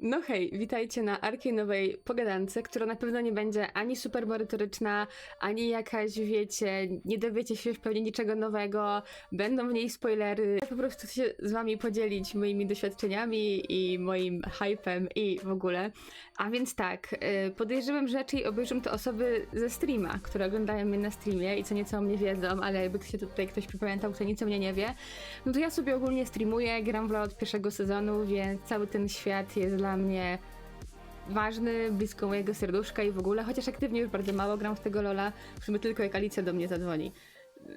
No hej, witajcie na Arkanowej pogadance, która na pewno nie będzie ani super merytoryczna, ani jakaś, wiecie, nie dowiecie się pewnie niczego nowego, będą w niej spoilery. Ja po prostu chcę się z wami podzielić moimi doświadczeniami i moim hypem i w ogóle. A więc tak, y, podejrzewam, że raczej obejrzą to osoby ze streama, które oglądają mnie na streamie i co nieco o mnie wiedzą, ale jakby się tutaj ktoś przypamiętał, kto nic o mnie nie wie, no to ja sobie ogólnie streamuję, gram w od pierwszego sezonu, więc cały ten świat jest dla mnie ważny, blisko mojego serduszka i w ogóle, chociaż aktywnie już bardzo mało gram w tego Lola, w sumie tylko jak Alicja do mnie zadzwoni,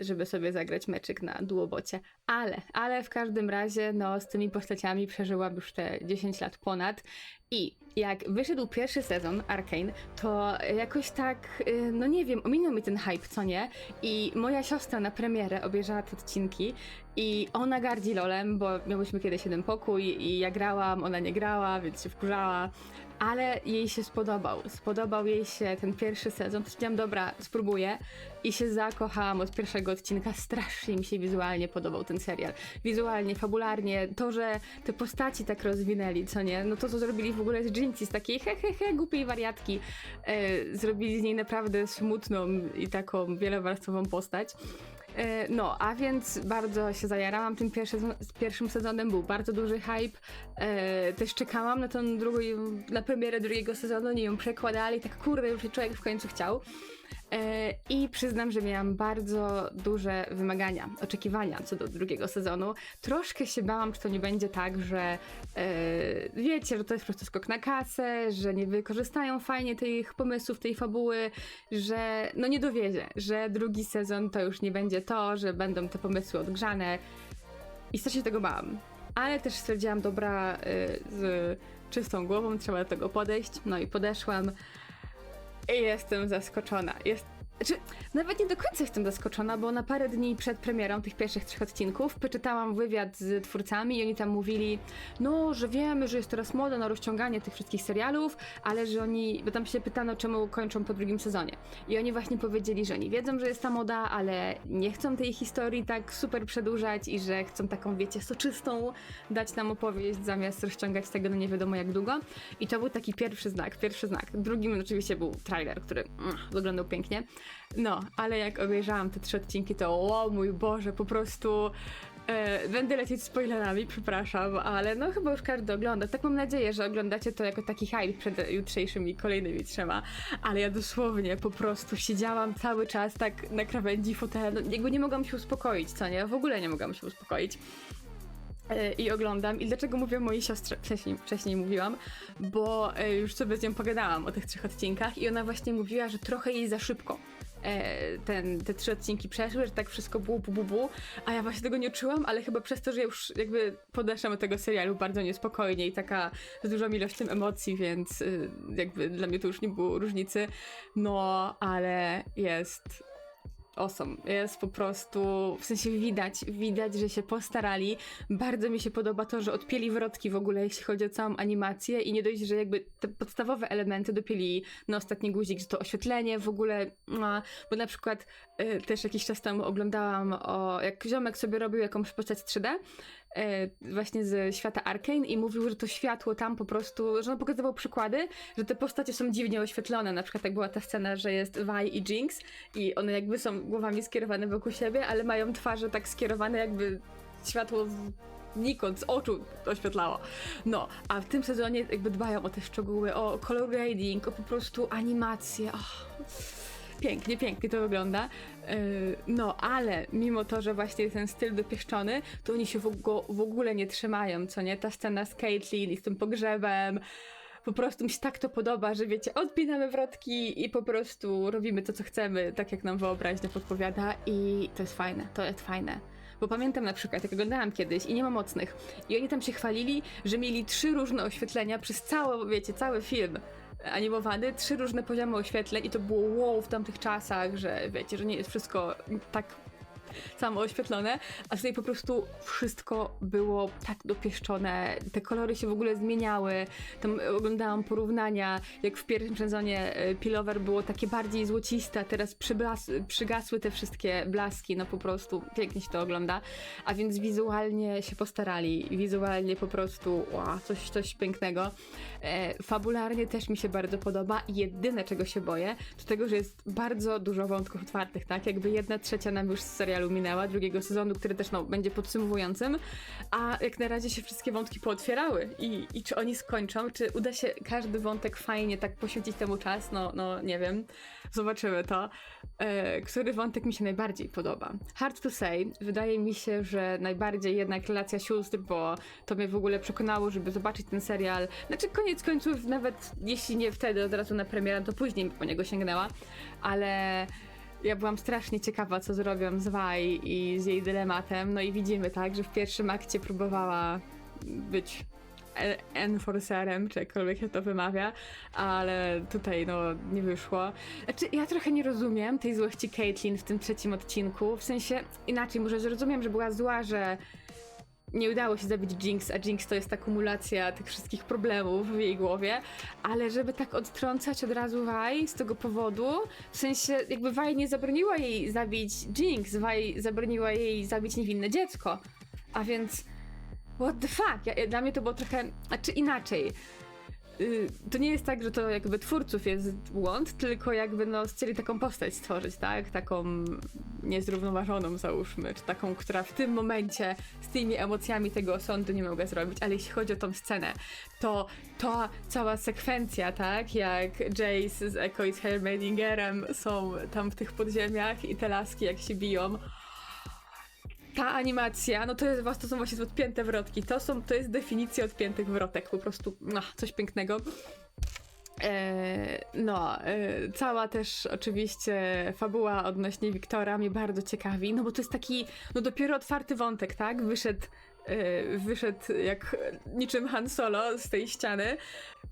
żeby sobie zagrać meczyk na duobocie. Ale, ale w każdym razie, no z tymi postaciami przeżyłam już te 10 lat ponad i jak wyszedł pierwszy sezon Arkane, to jakoś tak, y, no nie wiem, ominął mi ten hype, co nie? I moja siostra na premierę obejrzała te odcinki i ona gardzi lolem, bo miałyśmy kiedyś jeden pokój i ja grałam, ona nie grała, więc się wkurzała, ale jej się spodobał. Spodobał jej się ten pierwszy sezon, stwierdziłam, dobra, spróbuję i się zakochałam od pierwszego odcinka. Strasznie mi się wizualnie podobał ten serial. Wizualnie, fabularnie, to, że te postaci tak rozwinęli, co nie? No to, co zrobili w ogóle z Jinxie, z takiej he, he, he, głupiej wariatki, e, zrobili z niej naprawdę smutną i taką wielowarstwową postać. E, No, a więc bardzo się zajarałam tym pierwszym sezonem, był bardzo duży hype. E, też czekałam na tą drugą, na premierę drugiego sezonu, nie ją przekładali, tak kurde, już człowiek w końcu chciał. E, I przyznam, że miałam bardzo duże wymagania, oczekiwania co do drugiego sezonu. Troszkę się bałam, czy to nie będzie tak, że wiecie, że to jest po prostu skok na kasę, że nie wykorzystają fajnie tych pomysłów, tej fabuły, że no nie dowiezie, że drugi sezon to już nie będzie to, że będą te pomysły odgrzane. I strasznie tego bałam. Ale też stwierdziłam, dobra, y, z czystą głową trzeba do tego podejść. No i podeszłam. I jestem zaskoczona. Jest... Znaczy, nawet nie do końca jestem zaskoczona, bo na parę dni przed premierą tych pierwszych trzech odcinków przeczytałam wywiad z twórcami i oni tam mówili, no, że wiemy, że jest teraz moda na rozciąganie tych wszystkich serialów, ale że oni, bo tam się pytano, czemu kończą po drugim sezonie. I oni właśnie powiedzieli, że oni wiedzą, że jest ta moda, ale nie chcą tej historii tak super przedłużać i że chcą taką, wiecie, soczystą dać nam opowieść, zamiast rozciągać tego no nie wiadomo jak długo. I to był taki pierwszy znak, pierwszy znak. Drugim oczywiście był trailer, który mm, wyglądał pięknie. No, ale jak obejrzałam te trzy odcinki, to o mój Boże, po prostu e, będę lecieć spoilerami, przepraszam, ale no chyba już każdy ogląda. Tak mam nadzieję, że oglądacie to jako taki hype przed jutrzejszymi kolejnymi trzema, ale ja dosłownie po prostu siedziałam cały czas tak na krawędzi fotela, no, jakby nie mogłam się uspokoić, co nie? W ogóle nie mogłam się uspokoić i oglądam. I dlaczego mówię o mojej siostrze? Wcześniej, wcześniej mówiłam, bo e, już sobie z nią pogadałam o tych trzech odcinkach i ona właśnie mówiła, że trochę jej za szybko e, ten, te trzy odcinki przeszły, że tak wszystko było bu, bu, bu, a ja właśnie tego nie czułam, ale chyba przez to, że już jakby podeszłam do tego serialu bardzo niespokojnie i taka z dużą ilością emocji, więc jakby dla mnie to już nie było różnicy, no ale jest awesome. Jest po prostu, w sensie widać, widać, że się postarali. Bardzo mi się podoba to, że odpieli wrotki w ogóle, jeśli chodzi o całą animację i nie dość, że jakby te podstawowe elementy dopieli na ostatni guzik, że to oświetlenie w ogóle, bo na przykład y, też jakiś czas temu oglądałam o, jak ziomek sobie robił jakąś postać 3D, e, właśnie ze świata Arkane i mówił, że to światło tam po prostu, że on pokazywał przykłady, że te postacie są dziwnie oświetlone. Na przykład jak była ta scena, że jest Vi i Jinx i one jakby są głowami skierowane wokół siebie, ale mają twarze tak skierowane jakby światło znikąd, z oczu oświetlało. No, a w tym sezonie jakby dbają o te szczegóły, o color grading, o po prostu animację. Och pięknie, pięknie to wygląda. Yy, No, ale mimo to, że właśnie ten styl dopieszczony, to oni się w, ogó- w ogóle nie trzymają, co nie? Ta scena z Caitlyn i z tym pogrzebem. Po prostu mi się tak to podoba, że wiecie, odpinamy wrotki i po prostu robimy to, co chcemy, tak jak nam wyobraźnia podpowiada i to jest fajne, to jest fajne. Bo pamiętam na przykład, jak oglądałam kiedyś i nie ma mocnych, i oni tam się chwalili, że mieli trzy różne oświetlenia przez cały, wiecie, cały film animowany, trzy różne poziomy oświetleń i to było wow w tamtych czasach, że wiecie, że nie jest wszystko tak samo oświetlone, a tutaj po prostu wszystko było tak dopieszczone, te kolory się w ogóle zmieniały, tam oglądałam porównania, jak w pierwszym sezonie e, Pillover było takie bardziej złociste, teraz przygasły te wszystkie blaski, no po prostu pięknie się to ogląda, a więc wizualnie się postarali, wizualnie po prostu ła, coś, coś pięknego. E, fabularnie też mi się bardzo podoba. Jedyne, czego się boję, to tego, że jest bardzo dużo wątków otwartych, tak? Jakby jedna trzecia nam już z serialu minęła, drugiego sezonu, który też no, będzie podsumowującym, a jak na razie się wszystkie wątki pootwierały i, i czy oni skończą, czy uda się każdy wątek fajnie tak poświęcić temu czas, no, no nie wiem. Zobaczymy to. E, który wątek mi się najbardziej podoba? Hard to say. Wydaje mi się, że najbardziej jednak relacja sióstr, bo to mnie w ogóle przekonało, żeby zobaczyć ten serial. Znaczy, koniec końców, nawet jeśli nie wtedy od razu na premierę, to później po niego sięgnęła, ale ja byłam strasznie ciekawa, co zrobią z Wai i z jej dylematem. No i widzimy, tak, że w pierwszym akcie próbowała być e- enforcerem, czy jakkolwiek się to wymawia, ale tutaj no nie wyszło. Znaczy, ja trochę nie rozumiem tej złości Caitlyn w tym trzecim odcinku, w sensie inaczej, może zrozumiem, że była zła, że nie udało się zabić Jinx, a Jinx to jest akumulacja tych wszystkich problemów w jej głowie, ale żeby tak odtrącać od razu Vi z tego powodu, w sensie jakby Vi nie zabroniła jej zabić Jinx, Vi zabroniła jej zabić niewinne dziecko, a więc what the fuck, ja, dla mnie to było trochę, czy inaczej, y, to nie jest tak, że to jakby twórców jest błąd, tylko jakby no chcieli taką postać stworzyć, tak? Taką niezrównoważoną załóżmy, czy taką, która w tym momencie z tymi emocjami tego osądu nie mogła zrobić, ale jeśli chodzi o tą scenę, to to cała sekwencja, tak? Jak Jace z Echo i z Heimerlingerem są tam w tych podziemiach i te laski jak się biją, ta animacja, no to, jest, to są właśnie odpięte wrotki. To, są, to jest definicja odpiętych wrotek. Po prostu no, coś pięknego. E, no, e, cała też oczywiście fabuła odnośnie Wiktora mnie bardzo ciekawi, no bo to jest taki, no dopiero otwarty wątek, tak? Wyszedł, wyszedł jak niczym Han Solo z tej ściany,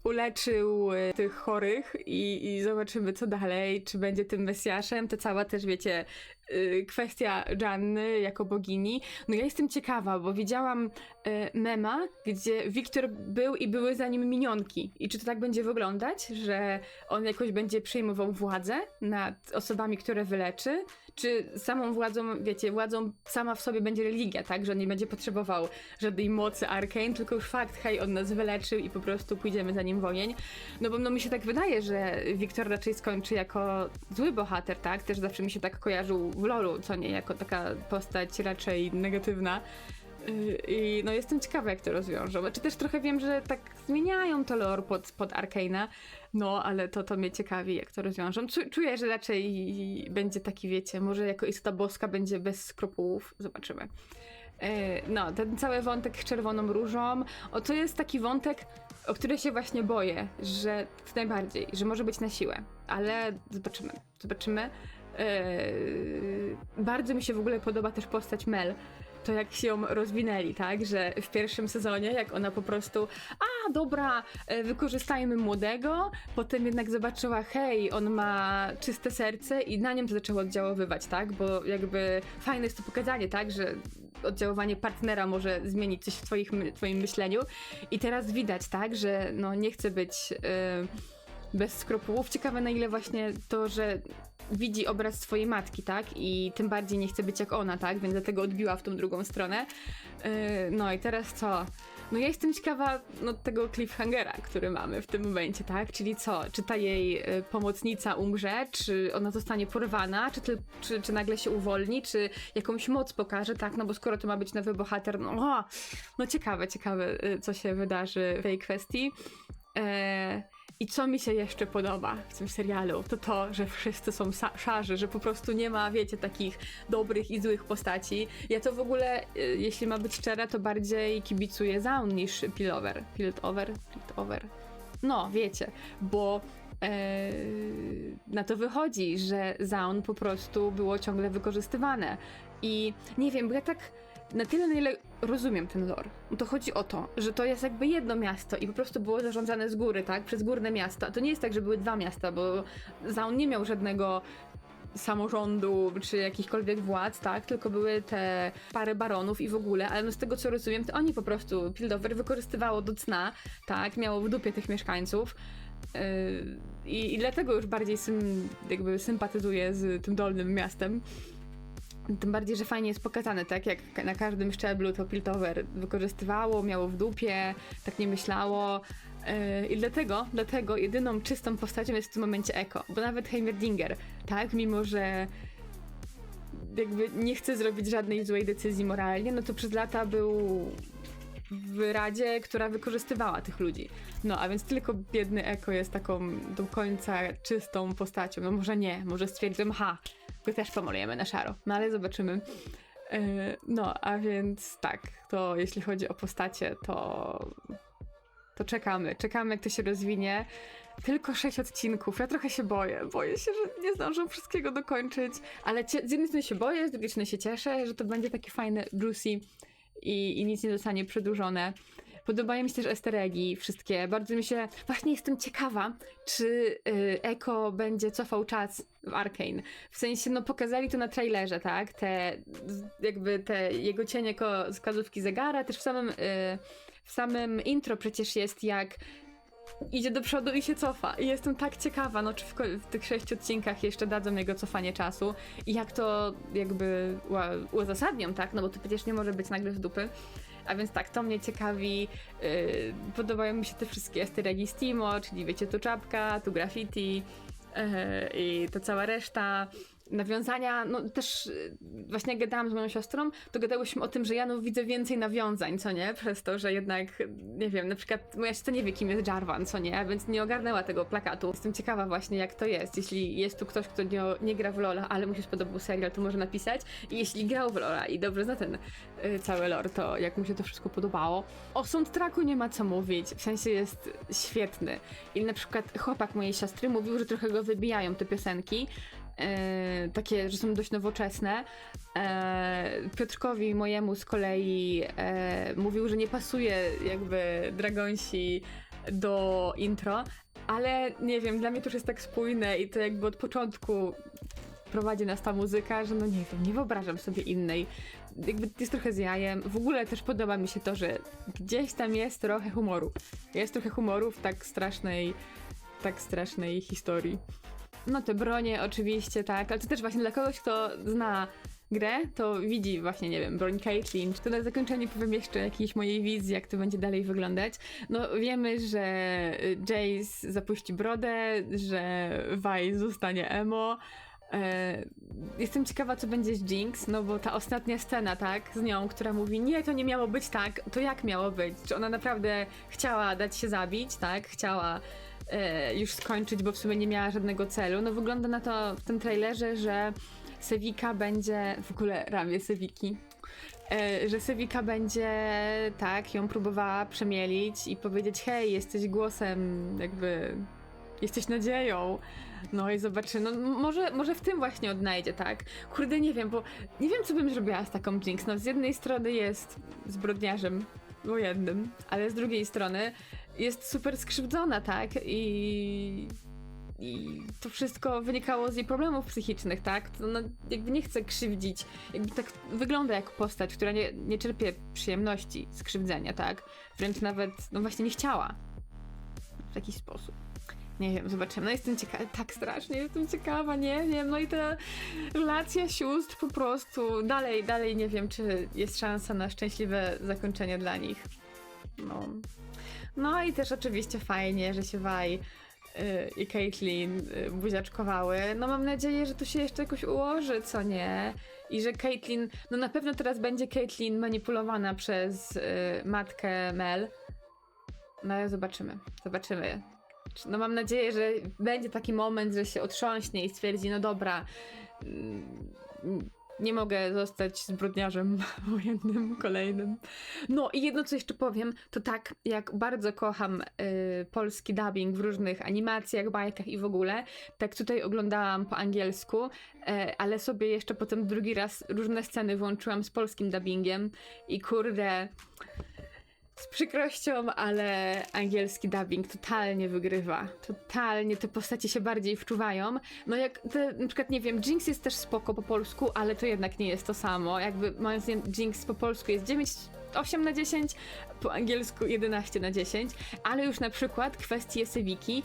uleczył e, tych chorych i, i zobaczymy co dalej, czy będzie tym Mesjaszem, to cała też wiecie, e, kwestia Janny jako bogini. No ja jestem ciekawa, bo widziałam e, mema, gdzie Wiktor był i były za nim minionki. I czy to tak będzie wyglądać, że on jakoś będzie przejmował władzę nad osobami, które wyleczy? Czy samą władzą, wiecie, władzą sama w sobie będzie religia, tak? Że nie będzie potrzebował żadnej mocy Arkane, tylko już fakt, hej, on nas wyleczył i po prostu pójdziemy za nim w ogień. No bo no, mi się tak wydaje, że Wiktor raczej skończy jako zły bohater, tak? Też zawsze mi się tak kojarzył w lolu, co nie, jako taka postać raczej negatywna. Yy, I no jestem ciekawa, jak to rozwiążą. Czy też trochę wiem, że tak zmieniają to lore pod, pod Arkane'a, no ale to, to mnie ciekawi, jak to rozwiążą. Czu, czuję, że raczej będzie taki, wiecie, może jako istota boska będzie bez skrupułów. Zobaczymy. Yy, No, ten cały wątek z czerwoną różą, o to jest taki wątek, o który się właśnie boję, że najbardziej, że może być na siłę, ale zobaczymy, zobaczymy. Yy, bardzo mi się w ogóle podoba też postać Mel. To jak się ją rozwinęli, tak? Że w pierwszym sezonie, jak ona po prostu, a dobra, e, wykorzystajmy młodego, potem jednak zobaczyła, hej, on ma czyste serce i na nim to zaczęło oddziaływać, tak? Bo jakby fajne jest to pokazanie, tak? Że oddziaływanie partnera może zmienić coś w twoich, twoim myśleniu. I teraz widać, tak? Że no nie chce być e, bez skrupułów. Ciekawe na ile właśnie to, że widzi obraz swojej matki, tak? I tym bardziej nie chce być jak ona, tak? Więc dlatego odbiła w tą drugą stronę. Yy, no i teraz co? No ja jestem ciekawa no, tego cliffhangera, który mamy w tym momencie, tak? Czyli co? Czy ta jej y, pomocnica umrze? Czy ona zostanie porwana? Czy, ty, czy, czy nagle się uwolni? Czy jakąś moc pokaże? Tak, no bo skoro to ma być nowy bohater, no, o, no ciekawe, ciekawe, y, co się wydarzy w tej kwestii. E, I co mi się jeszcze podoba w tym serialu, to to, że wszyscy są szarzy, że po prostu nie ma, wiecie, takich dobrych i złych postaci. Ja to w ogóle, y, jeśli ma być szczere, to bardziej kibicuję Zaun niż Piltover. Piltover? Piltover? No, wiecie, bo e, na to wychodzi, że Zaun po prostu było ciągle wykorzystywane. I nie wiem, bo ja tak na tyle, na ile rozumiem ten lore, to chodzi o to, że to jest jakby jedno miasto i po prostu było zarządzane z góry, tak? Przez górne miasta. To nie jest tak, że były dwa miasta, bo Zaun nie miał żadnego samorządu czy jakichkolwiek władz, tak? Tylko były te pary baronów i w ogóle, ale no z tego co rozumiem, to oni po prostu Pildover wykorzystywało do cna, tak? Miało w dupie tych mieszkańców. Yy, I, I dlatego już bardziej sym, jakby sympatyzuję z tym dolnym miastem. Tym bardziej, że fajnie jest pokazane, tak jak na każdym szczeblu to Piltover wykorzystywało, miało w dupie, tak nie myślało. Yy, I dlatego, dlatego jedyną czystą postacią jest w tym momencie Eko, bo nawet Heimerdinger, tak, mimo że jakby nie chce zrobić żadnej złej decyzji moralnie, no to przez lata był w radzie, która wykorzystywała tych ludzi. No, a więc tylko biedny Eko jest taką do końca czystą postacią. No może nie, może stwierdzę, ha, go też pomalujemy na szaro. No ale zobaczymy. Yy, no, a więc tak, to jeśli chodzi o postacie, to to czekamy. Czekamy, jak to się rozwinie. Tylko sześć odcinków. Ja trochę się boję. Boję się, że nie zdążę wszystkiego dokończyć. Ale z jednej strony się boję, z drugiej strony się cieszę, że to będzie takie fajne, juicy i, i nic nie zostanie przedłużone. Podobają mi się też easter eggi wszystkie. Bardzo mi się... Właśnie jestem ciekawa, czy y, Eko będzie cofał czas w Arkane. W sensie, no pokazali to na trailerze, tak? Te, jakby te jego cienie ko- z wskazówki zegara, też w samym, y, w samym intro przecież jest jak idzie do przodu i się cofa. I jestem tak ciekawa, no czy w, w tych sześciu odcinkach jeszcze dadzą jego cofanie czasu i jak to jakby uzasadnią, tak? No bo to przecież nie może być nagle dupy. A więc tak, to mnie ciekawi. Yy, podobają mi się te wszystkie z Timo, czyli wiecie, tu czapka, tu graffiti yy, i ta cała reszta. Nawiązania, no też yy, właśnie jak gadałam z moją siostrą, to gadałyśmy o tym, że ja no widzę więcej nawiązań, co nie? Przez to, że jednak, nie wiem, na przykład moja siostra nie wie, kim jest Jarvan, co nie? Więc nie ogarnęła tego plakatu. Jestem ciekawa właśnie, jak to jest. Jeśli jest tu ktoś, kto nie, nie gra w Lola, ale mu się spodobał serial, to może napisać. I jeśli grał w Lola i dobrze zna ten y, cały lore, to jak mu się to wszystko podobało. O soundtracku nie ma co mówić, w sensie jest świetny. I na przykład chłopak mojej siostry mówił, że trochę go wybijają te piosenki, e, takie, że są dość nowoczesne. E, Piotrkowi mojemu z kolei e, mówił, że nie pasuje jakby Dragonsi do intro, ale nie wiem, dla mnie to już jest tak spójne i to jakby od początku prowadzi nas ta muzyka, że no nie wiem, nie wyobrażam sobie innej. Jakby jest trochę z jajem. W ogóle też podoba mi się to, że gdzieś tam jest trochę humoru. Jest trochę humoru w tak strasznej, tak strasznej historii. No te bronie oczywiście, tak, ale to też właśnie dla kogoś, kto zna grę, to widzi właśnie, nie wiem, broń Caitlyn, czy to na zakończenie powiem jeszcze jakiejś mojej wizji, jak to będzie dalej wyglądać. No wiemy, że Jace zapuści brodę, że Vi zostanie emo. E, jestem ciekawa, co będzie z Jinx, no bo ta ostatnia scena, tak, z nią, która mówi, nie, to nie miało być tak, to jak miało być? Czy ona naprawdę chciała dać się zabić, tak, chciała już skończyć, bo w sumie nie miała żadnego celu. No wygląda na to w tym trailerze, że Sewika będzie, w ogóle ramię Sewiki, e, że Sewika będzie, tak, ją próbowała przemielić i powiedzieć, hej, jesteś głosem, jakby, jesteś nadzieją. No i zobaczy, no może, może w tym właśnie odnajdzie, tak? Kurde, nie wiem, bo nie wiem, co bym zrobiła z taką Jinx. No z jednej strony jest zbrodniarzem wojennym, ale z drugiej strony jest super skrzywdzona, tak? I, i to wszystko wynikało z jej problemów psychicznych, tak? Ona jakby nie chce krzywdzić, jakby tak wygląda jak postać, która nie, nie czerpie przyjemności z krzywdzenia, tak? Wręcz nawet, no właśnie nie chciała w taki sposób. Nie wiem, zobaczymy. No jestem ciekawa, tak strasznie jestem ciekawa, nie wiem. No i ta relacja sióstr po prostu. Dalej, dalej nie wiem, czy jest szansa na szczęśliwe zakończenie dla nich. No. No i też oczywiście fajnie, że się Waj y, i Caitlyn y, buziaczkowały. No mam nadzieję, że to się jeszcze jakoś ułoży, co nie? I że Caitlyn, no na pewno teraz będzie Caitlyn manipulowana przez y, matkę Mel. No ale zobaczymy, zobaczymy. No mam nadzieję, że będzie taki moment, że się otrząśnie i stwierdzi, no dobra, mm, nie mogę zostać zbrodniarzem wojennym kolejnym. No i jedno, co jeszcze powiem, to tak, jak bardzo kocham y, polski dubbing w różnych animacjach, bajkach i w ogóle, tak tutaj oglądałam po angielsku, y, ale sobie jeszcze potem drugi raz różne sceny włączyłam z polskim dubbingiem i kurde... Z przykrością, ale angielski dubbing totalnie wygrywa. Totalnie te postacie się bardziej wczuwają. No jak te, na przykład, nie wiem, Jinx jest też spoko po polsku, ale to jednak nie jest to samo. Jakby zdaniem Jinx po polsku jest 9, 8 na 10, po angielsku 11 na 10, ale już na przykład kwestie Sewiki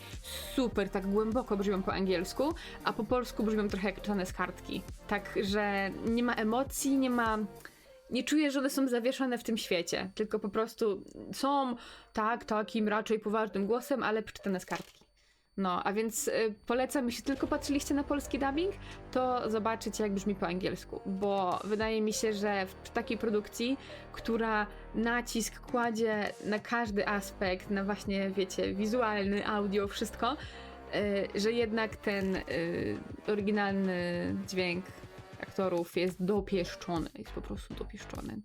super tak głęboko brzmią po angielsku, a po polsku brzmią trochę jak czytane z kartki. Tak, że nie ma emocji, nie ma nie czuję, że one są zawieszone w tym świecie, tylko po prostu są tak, takim raczej poważnym głosem, ale przeczytane z kartki. No, a więc y, polecam, jeśli tylko patrzyliście na polski dubbing, to zobaczycie, jak brzmi po angielsku, bo wydaje mi się, że w takiej produkcji, która nacisk kładzie na każdy aspekt, na właśnie, wiecie, wizualny, audio, wszystko, y, że jednak ten y, oryginalny dźwięk aktorów jest dopieszczony, jest po prostu dopieszczony.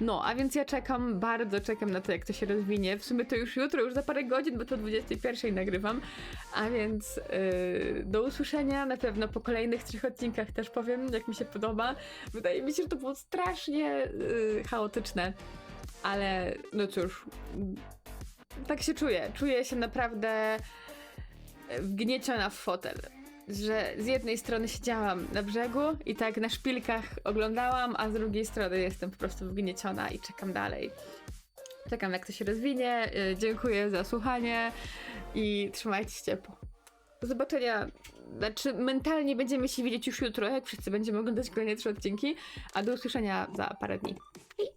No, a więc ja czekam, bardzo czekam na to, jak to się rozwinie. W sumie to już jutro, już za parę godzin, bo to o 21 nagrywam. A więc yy, do usłyszenia. Na pewno po kolejnych trzech odcinkach też powiem, jak mi się podoba. Wydaje mi się, że to było strasznie yy, chaotyczne. Ale no cóż, tak się czuję. Czuję się naprawdę wgnieciona w fotel że z jednej strony siedziałam na brzegu i tak na szpilkach oglądałam, a z drugiej strony jestem po prostu wgnieciona i czekam dalej. Czekam jak to się rozwinie. Y, Dziękuję za słuchanie i trzymajcie się ciepło. Do zobaczenia. Znaczy, mentalnie będziemy się widzieć już jutro, jak wszyscy będziemy oglądać kolejne trzy odcinki, a do usłyszenia za parę dni. Hej!